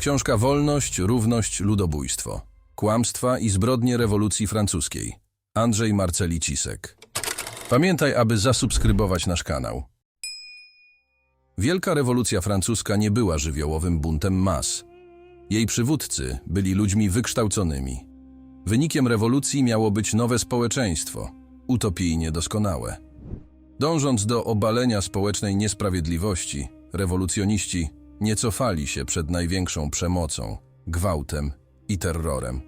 Książka Wolność, Równość, Ludobójstwo. Kłamstwa i zbrodnie rewolucji francuskiej. Andrzej Marceli Cisek. Pamiętaj, aby zasubskrybować nasz kanał. Wielka rewolucja francuska nie była żywiołowym buntem mas. Jej przywódcy byli ludźmi wykształconymi. Wynikiem rewolucji miało być nowe społeczeństwo, utopijnie doskonałe. Dążąc do obalenia społecznej niesprawiedliwości, rewolucjoniści nie cofali się przed największą przemocą, gwałtem i terrorem.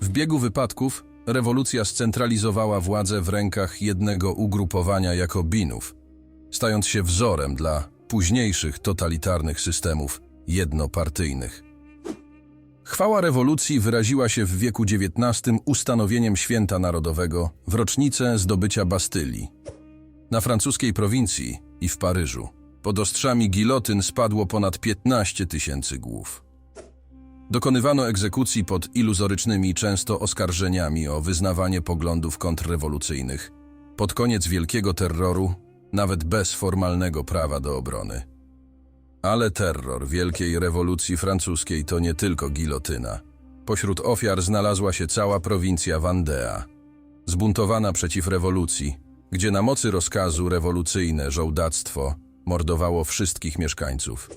W biegu wypadków rewolucja scentralizowała władzę w rękach jednego ugrupowania Jakobinów, stając się wzorem dla późniejszych totalitarnych systemów jednopartyjnych. Chwała rewolucji wyraziła się w wieku XIX ustanowieniem święta narodowego w rocznicę zdobycia Bastylii. Na francuskiej prowincji i w Paryżu pod ostrzami gilotyn spadło ponad 15 tysięcy głów. Dokonywano egzekucji pod iluzorycznymi często oskarżeniami o wyznawanie poglądów kontrrewolucyjnych. Pod koniec wielkiego terroru, nawet bez formalnego prawa do obrony. Ale terror wielkiej rewolucji francuskiej to nie tylko gilotyna. Pośród ofiar znalazła się cała prowincja Vandea, zbuntowana przeciw rewolucji, gdzie na mocy rozkazu rewolucyjne żołdactwo mordowało wszystkich mieszkańców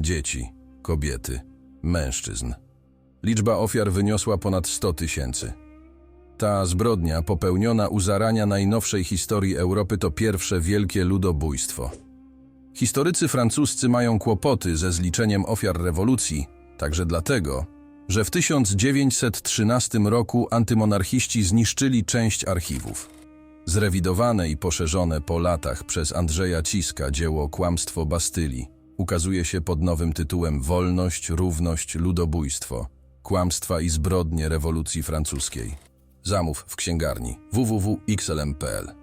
dzieci, kobiety, mężczyzn. Liczba ofiar wyniosła ponad 100 tysięcy. Ta zbrodnia, popełniona u zarania najnowszej historii Europy, to pierwsze wielkie ludobójstwo. Historycy francuscy mają kłopoty ze zliczeniem ofiar rewolucji, także dlatego, że w 1913 roku antymonarchiści zniszczyli część archiwów. Zrewidowane i poszerzone po latach przez Andrzeja Ciska dzieło Kłamstwo Bastylii ukazuje się pod nowym tytułem Wolność, Równość, Ludobójstwo. Kłamstwa i zbrodnie rewolucji francuskiej. Zamów w księgarni www.xlm.pl